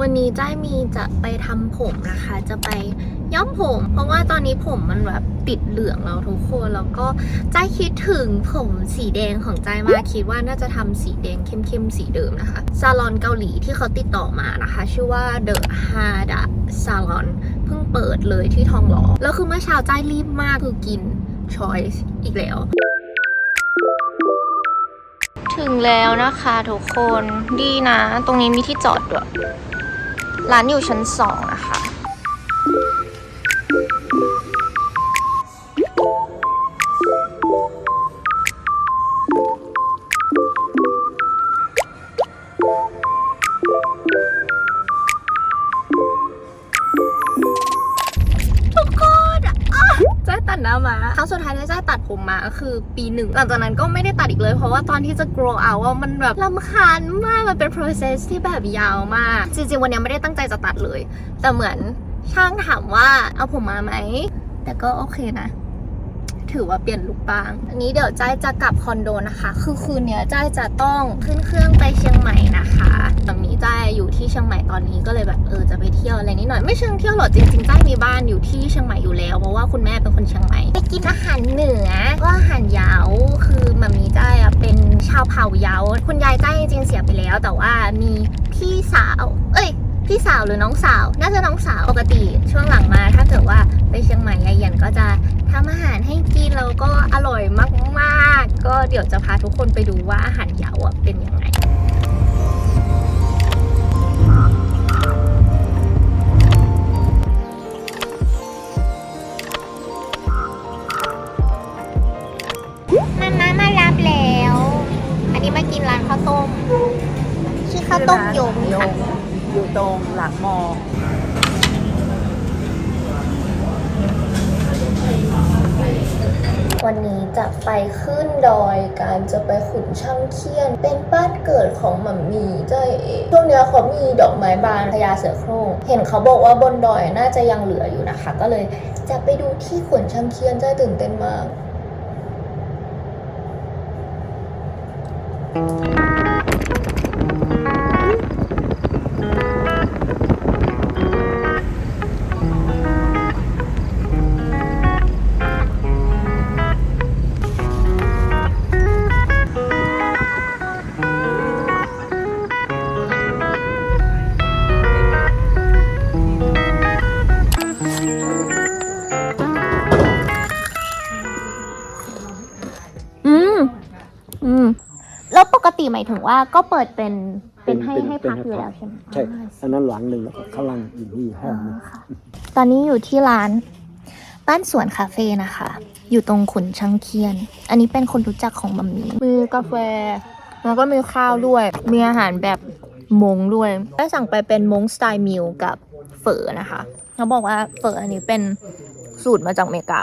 วันนี้จ้ามีจะไปทำผมนะคะ จะไปย้อมผม เพราะว่าตอนนี้ผมมันแบบติดเหลืองแล้วทุกคนแล้วก็ใจายคิดถึงผมสีแดงของใจายมากคิดว่าน่าจะทำสีแดงเข้มๆสีเดิมนะคะซาลอนเกาหลีที่เขาติดต่อมานะคะ ชื่อว่า The Hada Salon เพิ่งเปิดเลยที่ทองหล่อแล้วคือเมื่อเช้าใจายรีบมากคือกิน Choice อีกแล้วถึงแล้วนะคะทุกคนดีนะ ตรงนี้มีที่จอดด้วย ร้านอยู่ชั้นสองนะคะ ดหน้ามาครั้งสุดท้ายที่จ้าตัดผมมาคือปีหนึ่งหลังจากนั้นก็ไม่ได้ตัดอีกเลย เพราะว่าตอนที่จะ grow out มันแบบลำคาญมากมันเป็น process ที่แบบยาวมาก จริงๆ วันนี้ไม่ได้ตั้งใจจะตัดเลย แต่เหมือนช่างถามว่าเอาผมมาไหม แต่ก็โอเคนะ ถือว่าเปลี่ยนลุคบ้าง อันนี้เดี๋ยวจ้ายจะกลับคอนโดนะคะ คือคืนเนี้ยจ้ายจะต้องขึ้นเครื่องไปเชียงใหม่นะคะตอนนี้จ้ายอยู่ที่เชียงใหม่ตอนนี้ก็เลยแบบเออจะไปเที่ยวอะไรนิดหน่อยไม่เชิงเที่ยวหรอกจริงๆจ้ายมีบ้านอยู่ที่เชียงใหม่อยู่แล้วเพราะว่าคุณแม่เป็นคนเชียงใหม่ไปกินอาหารเหนือก็อาหารยาวคือมัมมี่จ้ายอะเป็นชาวเผ่ายาวคุณยายจ้ายจริงๆเสียไปแล้ว แต่ว่ามีพี่สาว เอ้ยพี่สาวหรือน้องสาว น่าจะน้องสาวปกติช่วงหลังมา ถ้าเกิดว่าไปเชียงใหม่ยายเย็นก็จะ ทำอาหารให้กินแล้วก็อร่อยมากๆ ก็เดี๋ยวจะพาทุกคนไปดูว่าอาหารเยาอะเป็นยังไงมาม่ามารับแล้ว อันนี้มากินร้านข้าวต้ม ชื่อข้าวต้มยมค่ะ อยู่ตรงหลังมอ วันนี้จะไปขึ้นดอยการจะไปขุนช่างเคียน เป็นบ้านเกิดของหมัมมี่เจ้เอช่วงเนี้ยเขามีดอกไม้บานพญาเสือโคร่งเห็นเขาบอกว่าบนดอยน่าจะยังเหลืออยู่นะคะ ก็เลยจะไปดูที่ขุนช่างเคียนเจ้ตื่นเต้นมากอื แล้วปกติหมายถึงว่าก็เปิดเป็นเป็นให้ให้พักอยู่แล้วใช่ไหมใช่อันนั้นหลังหนึ่งแล้วก็ข้างล่างอยู่ที่ห้องหนึ่งค่ะตอนนี้อยู่ที่ร้าน บ้านสวนคาเฟ่นะคะ อยู่ตรงขุนช่างเคียน อันนี้เป็นคนรู้จักของมัมมี่มีกาแฟ แล้วก็มีข้าวด้วย มีอาหารแบบมงด้วยได้สั่งไปเป็นมงสไตล์มิลกับเฝอนะคะเขาบอกว่าเฝออันนี้เป็นสูตรมาจากอเมริกา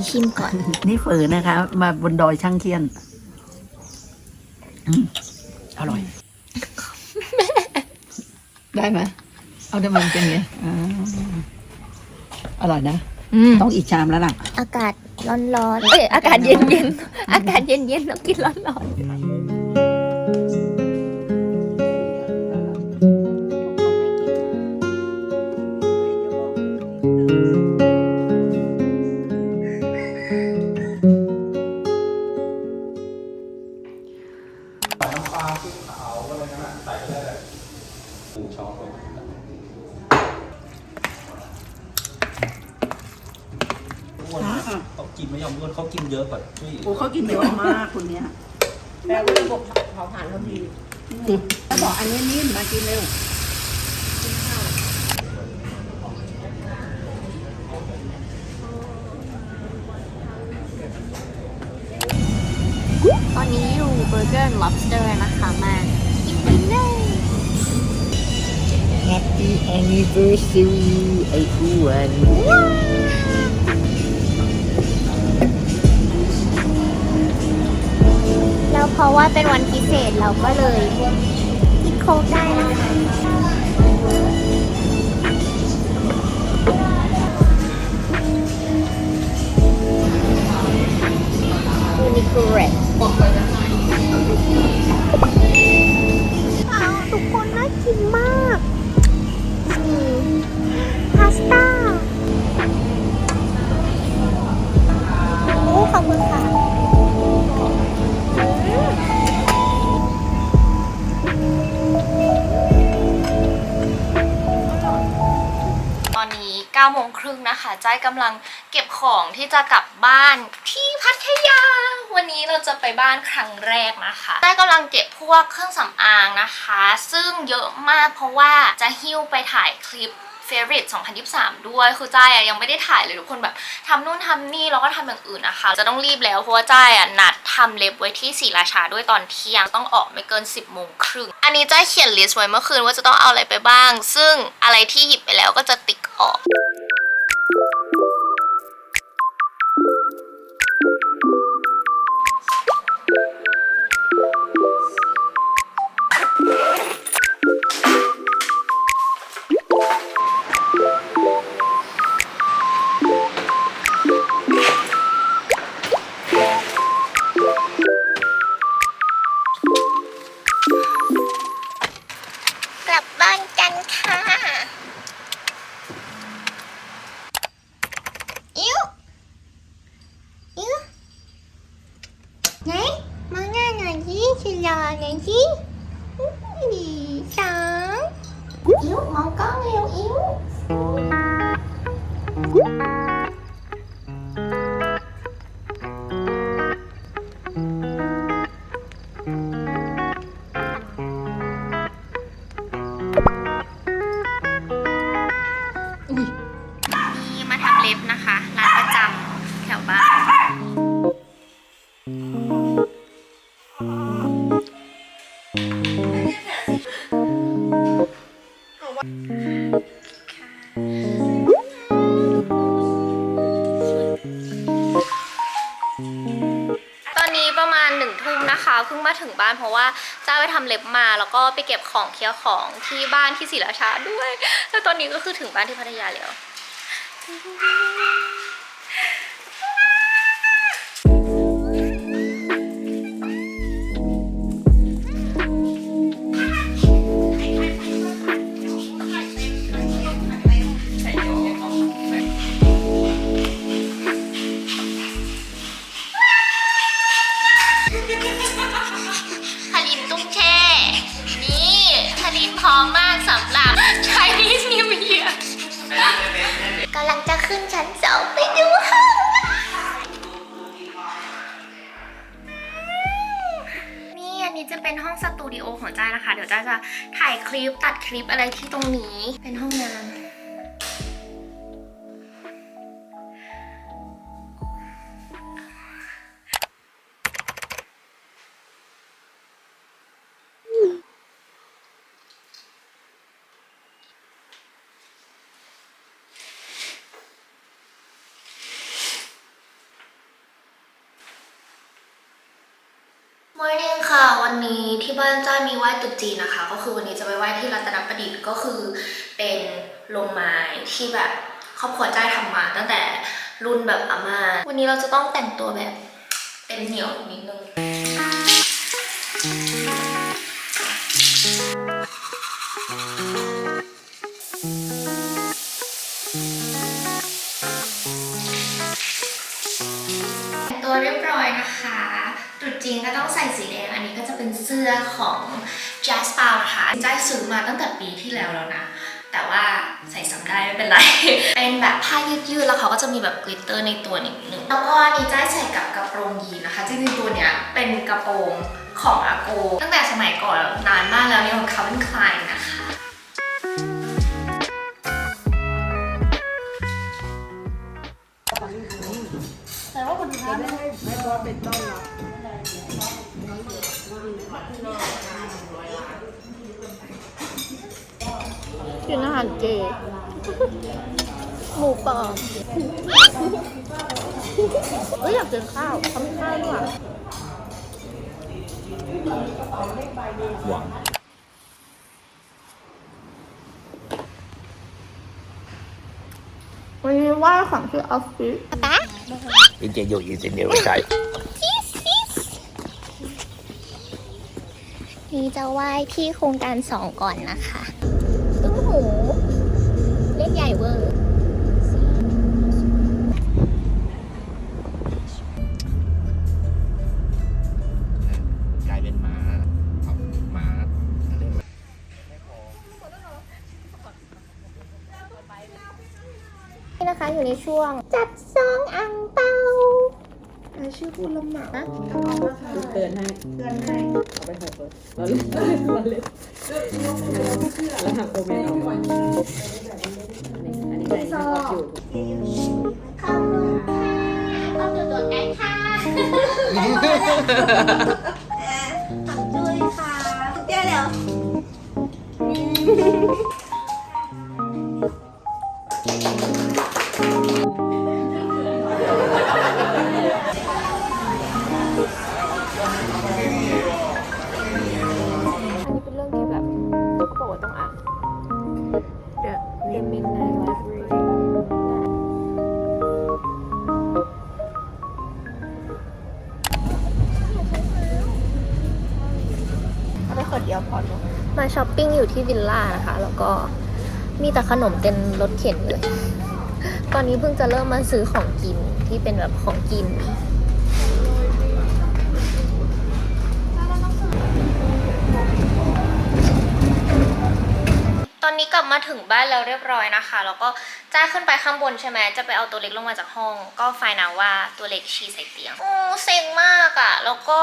นมีชิมก่อน นี่ฝืนนะคะ มาบนดอยช่างเคียนอืมอร่อย ได้ไหมเอาได้มันเป็นไงอ่าอร่อยนะ อืมต้องอีกชามแล้วล่ะ อากาศร้อนๆเอ้ยอากาศเย็นๆ อากาศเย็นๆต้องกินร้อนๆ อ้วนมากเขากินไม่ยอมอ้วนเขากินเยอะกว่าที่โอ้เขากินเยอะมากคนเนี้ยแต่ว่าระบบเผาผลาญเขาดีแล้วบอกอันนี้นิ่มมากินเร็วตอนนี้อยู่เบอร์เกอร์ lobster นะคะมากินดินเนอร์ Happy anniversary ไอ้อ้วนแล้วเพราะว่าเป็นวันพิเศษเราก็เลยกินโค้กได้นะคะ 9โมงครึ่งนะคะจ้ายกำลังเก็บของที่จะกลับบ้านที่พัทยา วันนี้เราจะไปบ้านครั้งแรกนะคะจ้ายกำลังเก็บพวกเครื่องสำอางนะคะ ซึ่งเยอะมากเพราะว่าจะหิ้วไปถ่ายคลิป Favorite 2023 ด้วยคือจ้ายอะยังไม่ได้ถ่ายเลยทุกคนแบบทำนู่นทำนี่แล้วก็ทำอย่างอื่นนะคะ จะต้องรีบแล้วเพราะว่าจ้ายอะนัดทำเล็บไว้ที่ศรีราชาด้วยตอนเที่ยงต้องออกไม่เกิน 10โมงครึ่งอันนี้จ้ายเขียนลิสต์ไว้เมื่อคืนว่าจะต้องเอาอะไรไปบ้าง ซึ่งอะไรที่หยิบไปแล้วก็จะติ๊กออก มองกล้องเร็วอิ๊ว ถึงบ้านเพราะว่าจ้าไปทำเล็บมาแล้วก็ไปเก็บของเคลียร์ของที่บ้านที่ศรีราชาด้วย แล้วตอนนี้ก็คือถึงบ้านที่พัทยาแล้ว จ้านะคะเดี๋ยวจ้าจะถ่ายคลิปตัดคลิปอะไรที่ตรงนี้ เป็นห้องน้ำ ค่ะ วันนี้ที่บ้านจ้ามีไหว้ตรุษจีนนะคะ ก็คือวันนี้จะไปไหว้ที่รัตนประดิษฐ์ก็คือเป็นโรงไม้ที่แบบครอบครัวจ้าทำมา ตั้งแต่รุ่นแบบอาม่าวันนี้เราจะต้องแต่งตัวแบบเป็นเหนียวนิดนึงแต่งตัวเรียบร้อยนะคะตรุษจีนก็ต้องใส่สีแดง เสื้อของ Jazz p a l ค่ะจ้าซื้อมาตั้งแต่ปีที่แล้วแล้วนะ แต่ว่าใส่ซ้ำได้ไม่เป็นไร เป็นแบบผ้ายืดๆ แล้วเขาก็จะมีแบบกลิตเตอร์ในตัวนิดนึง แล้วก็อันนี้จ้าใส่กับกระโปรงยีนนะคะ จริงๆ ตัวเนี้ยเป็นกระโปรงของอาโก ตั้งแต่สมัยก่อนนานมากแล้วเนี่ยของ Calvin Klein นะคะกิ กินอาหารเจหมูปอมก็อยากกินข้าวทำข้าวด้วยหวานวันนี้ว่าของชื่อออฟฟิศเป็นเจอยู่อีเซนเดียวใช่ นี่จะไหว้ที่โครงการสองก่อนนะคะตุ้มหู เล็กใหญ่เวอร์กลายเป็นม้าครับม้าเรียกว่านี่นะคะอยู่ในช่วง จัดซองอังเปา ชื่อคุณละหมานะเตือนให้เตือนให้เอาไปใส่เปิดเราเล่นเราเล่นแล้วหักโอเมนเอาไว้อันนี้ใส่ชอบอยู่ขอบคุณค่ะเอาตัวตัวไก่ค่ะขอบจุ้ยค่ะเดี๋ยวเดี๋ยว ช้อปปิ้งอยู่ที่วิลล่านะคะ แล้วก็มีแต่ขนมเต็มรถเข็นเลย ตอนนี้เพิ่งจะเริ่มมาซื้อของกินที่เป็นแบบของกิน อนนี้กลับมาถึงบ้านแล้วเรียบร้อยนะคะ แล้วก็จ้าขึ้นไปข้างบนใช่ไหมจะไปเอาตัวเล็กลงมาจากห้อง ก็ไฟนาว่าตัวเล็กฉี่ใส่เตียงโอ้เซ็งมากอะ่ะ แล้วก็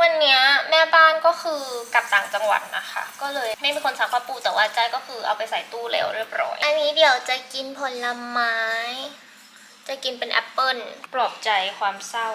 วันเนี้ยแม่บ้านก็คือกลับต่างจังหวัดนะคะ ก็เลยไม่มีคนซักผ้าปูแต่ว่าจ้าก็คือเอาไปใส่ตู้แล้วเรียบร้อย อันนี้เดี๋ยวจะกินผลไม้ จะกินเป็นแอปเปิลปลอบใจความเศร้า